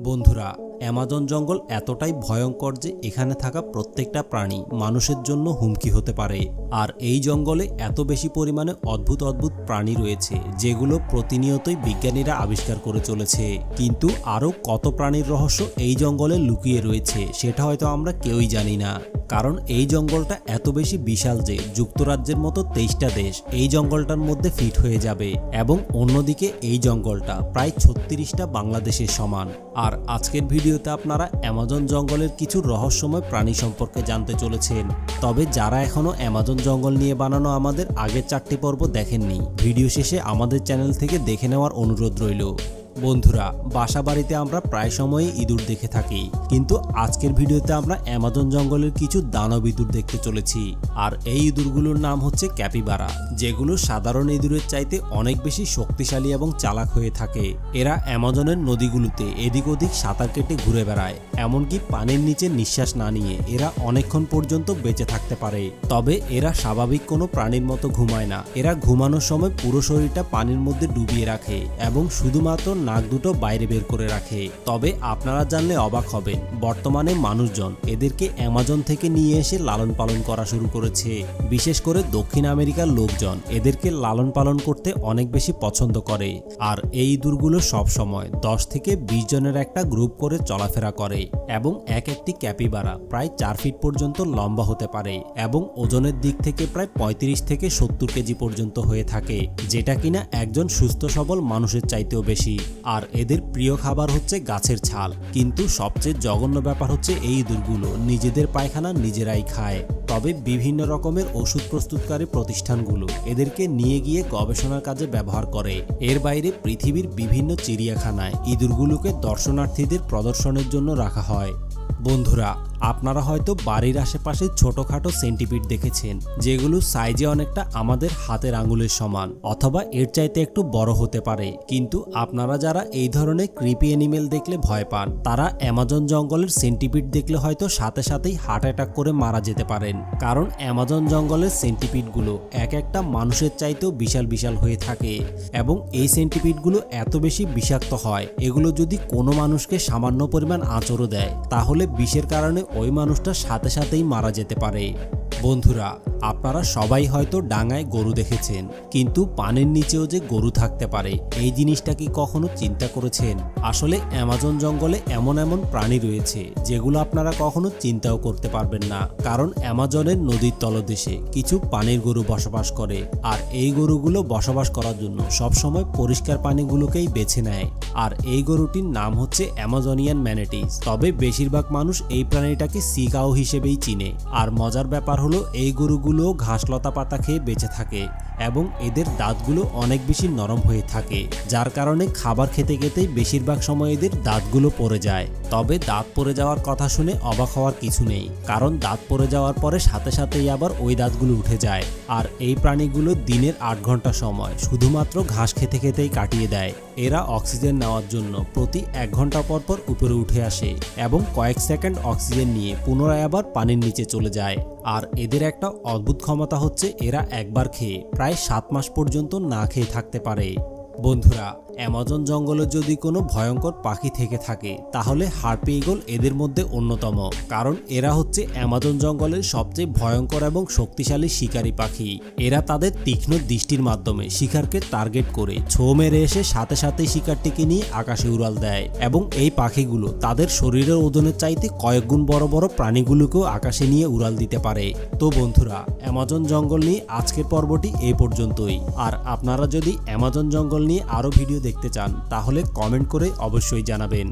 বন্ধুরা অ্যামাজন জঙ্গল এতটাই ভয়ঙ্কর যে এখানে থাকা প্রত্যেকটা প্রাণী মানুষের জন্য হুমকি হতে পারে। আর এই জঙ্গলে এত বেশি পরিমাণে অদ্ভুত অদ্ভুত প্রাণী রয়েছে, যেগুলো প্রতিনিয়তই বিজ্ঞানীরা আবিষ্কার করে চলেছে। কিন্তু আরও কত প্রাণীর রহস্য এই জঙ্গলে লুকিয়ে রয়েছে, সেটা হয়তো আমরা কেউই জানি না। কারণ এই জঙ্গলটা এত বেশি বিশাল যে যুক্তরাজ্যের মতো তেইশটা দেশ এই জঙ্গলটার মধ্যে ফিট হয়ে যাবে। এবং অন্যদিকে এই জঙ্গলটা প্রায় ছত্রিশটা বাংলাদেশের সমান। আর আজকের ভিডিওতে আপনারা অ্যামাজন জঙ্গলের কিছু রহস্যময় প্রাণী সম্পর্কে জানতে চলেছেন। তবে যারা এখনও অ্যামাজন জঙ্গল নিয়ে বানানো আমাদের আগের চারটি পর্ব দেখেননি, ভিডিও শেষে আমাদের চ্যানেল থেকে দেখে নেওয়ার অনুরোধ রইল। বন্ধুরা বাসা বাড়িতে আমরা প্রায় সময়ই ইঁদুর দেখে থাকি, কিন্তু আজকের ভিডিওতে আমরা অ্যামাজন জঙ্গলের কিছু দানব ইঁদুর দেখতে চলেছি। আর এই ইঁদুরগুলোর নাম হচ্ছে ক্যাপিবারা, যেগুলো সাধারণ ইঁদুরের চাইতে অনেক বেশি শক্তিশালী এবং চালাক হয়ে থাকে। এরা অ্যামাজনের নদীগুলোতে এদিক ওদিক সাঁতার কেটে ঘুরে বেড়ায়, এমনকি পানির নিচে নিঃশ্বাস না নিয়ে এরা অনেকক্ষণ পর্যন্ত বেঁচে থাকতে পারে। তবে এরা স্বাভাবিক কোনো প্রাণীর মতো ঘুমায় না। এরা ঘুমানোর সময় পুরো শরীরটা পানির মধ্যে ডুবিয়ে রাখে এবং শুধুমাত্র নাক দুটো বাইরে বের করে রাখে। তবে আপনারা জানলে অবাক হবেন, বর্তমানে মানুষজন এদেরকে অ্যামাজন থেকে নিয়ে এসে লালন পালন করা শুরু করেছে। বিশেষ করে দক্ষিণ আমেরিকার লোকজন এদেরকে লালন পালন করতে অনেক বেশি পছন্দ করে। আর এই ইঁদুরগুলো সব সময় দশ থেকে বিশ জনের একটা গ্রুপ করে চলাফেরা করে এবং এক একটি ক্যাপিবারা প্রায় চার ফিট পর্যন্ত লম্বা হতে পারে এবং ওজনের দিক থেকে প্রায় পঁয়ত্রিশ থেকে সত্তর কেজি পর্যন্ত হয়ে থাকে, যেটা কিনা একজন সুস্থ সবল মানুষের চাইতেও বেশি। আর এদের প্রিয় খাবার হচ্ছে গাছের ছাল। কিন্তু সবচেয়ে জঘন্য ব্যাপার হচ্ছে এই ইঁদুরগুলো নিজেদের পায়খানা নিজেরাই খায়। তবে বিভিন্ন রকমের ওষুধ প্রস্তুতকারী প্রতিষ্ঠানগুলো এদেরকে নিয়ে গিয়ে গবেষণার কাজে ব্যবহার করে। এর বাইরে পৃথিবীর বিভিন্ন চিড়িয়াখানায় ইঁদুরগুলোকে দর্শনার্থীদের প্রদর্শনের জন্য রাখা হয়। বন্ধুরা আপনারা হয়তো বাড়ির আশেপাশে ছোটখাটো সেন্টিপিড দেখেছেন, যেগুলো সাইজে অনেকটা আমাদের হাতের আঙুলের সমান, অথবা এর চাইতে একটু বড় হতে পারে। কিন্তু আপনারা যারা এই ধরনের ক্রিপি অ্যানিমেল দেখলে ভয় পান, তারা অ্যামাজন জঙ্গলের সেন্টিপিড দেখলে হয়তো সাথে সাথেই হার্ট অ্যাটাক করে মারা যেতে পারেন। কারণ অ্যামাজন জঙ্গলের সেন্টিপিডগুলো এক একটা মানুষের চাইতেও বিশাল বিশাল হয়ে থাকে এবং এই সেন্টিপিডগুলো এত বেশি বিষাক্ত হয়, এগুলো যদি কোনো মানুষকে সামান্য পরিমাণ আঁচড়ও দেয়, তাহলে বিষের কারণে ওই মানুষটা সাথে সাথেই মারা যেতে পারে। বন্ধুরা আপনারা সবাই হয়তো ডাঙায় গরু দেখেছেন, কিন্তু পানির নিচেও যে গরু থাকতে পারে, এই জিনিসটা কি কখনো চিন্তা করেছেন? আসলে অ্যামাজন জঙ্গলে এমন এমন প্রাণী রয়েছে, যেগুলো আপনারা কখনো চিন্তাও করতে পারবেন না, কারণ অ্যামাজনের নদীর তলদেশে কিছু পানির গরু বসবাস করে, আর এই গরুগুলো বসবাস করার জন্য সবসময় পরিষ্কার পানিগুলোকেই বেছে নেয়, আর এই গরুটির নাম হচ্ছে অ্যামাজনিয়ান ম্যানেটিস, তবে বেশিরভাগ মানুষ এই প্রাণীটাকে সিকাও হিসেবেই চিনে, আর মজার ব্যাপার হলো এই গরুগুলো ঘাস লতা পাতা খেয়ে বেঁচে থাকে এবং এদের দাঁতগুলো অনেক বেশি নরম হয়ে থাকে, যার কারণে খাবার খেতে খেতেই বেশিরভাগ সময় এদের দাঁতগুলো পড়ে যায়। তবে দাঁত পড়ে যাওয়ার কথা শুনে অবাক হওয়ার কিছু নেই, কারণ দাঁত পড়ে যাওয়ার পরে সাথে সাথেই আবার ওই দাঁতগুলো উঠে যায়। আর এই প্রাণীগুলো দিনের আট ঘণ্টা সময় শুধুমাত্র ঘাস খেতে খেতেই কাটিয়ে দেয়। এরা অক্সিজেন নেওয়ার জন্য প্রতি এক ঘণ্টা পর পর উপরে উঠে আসে এবং কয়েক সেকেন্ড অক্সিজেন নিয়ে পুনরায় আবার পানির নিচে চলে যায়। আর এদের একটা অদ্ভুত ক্ষমতা হচ্ছে এরা একবার খেয়ে প্রায় সাত মাস পর্যন্ত না খেয়ে থাকতে পারে। বন্ধুরা অ্যামাজন জঙ্গলে যদি কোনো ভয়ঙ্কর পাখি থেকে থাকে, তাহলে হার্পি ইগল এদের মধ্যে অন্যতম। কারণ এরা হচ্ছে অ্যামাজন জঙ্গলের সবচেয়ে ভয়ঙ্কর এবং শক্তিশালী শিকারী পাখি। এরা তাদের তীক্ষ্ণ দৃষ্টির মাধ্যমে শিকারকে টার্গেট করে, ছো মেরে এসে সাথে সাথে শিকারটিকে নিয়ে আকাশে উড়াল দেয় এবং এই পাখিগুলো তাদের শরীরের ওজনের চাইতে কয়েক গুণ বড় বড় প্রাণীগুলোকেও আকাশে নিয়ে উড়াল দিতে পারে। তো বন্ধুরা, অ্যামাজন জঙ্গল নিয়ে আজকের পর্বটি এই পর্যন্তই। আর আপনারা যদি অ্যামাজন জঙ্গল নিয়ে আরও ভিডিও দেখতে চান তাহলে কমেন্ট করে অবশ্যই জানাবেন।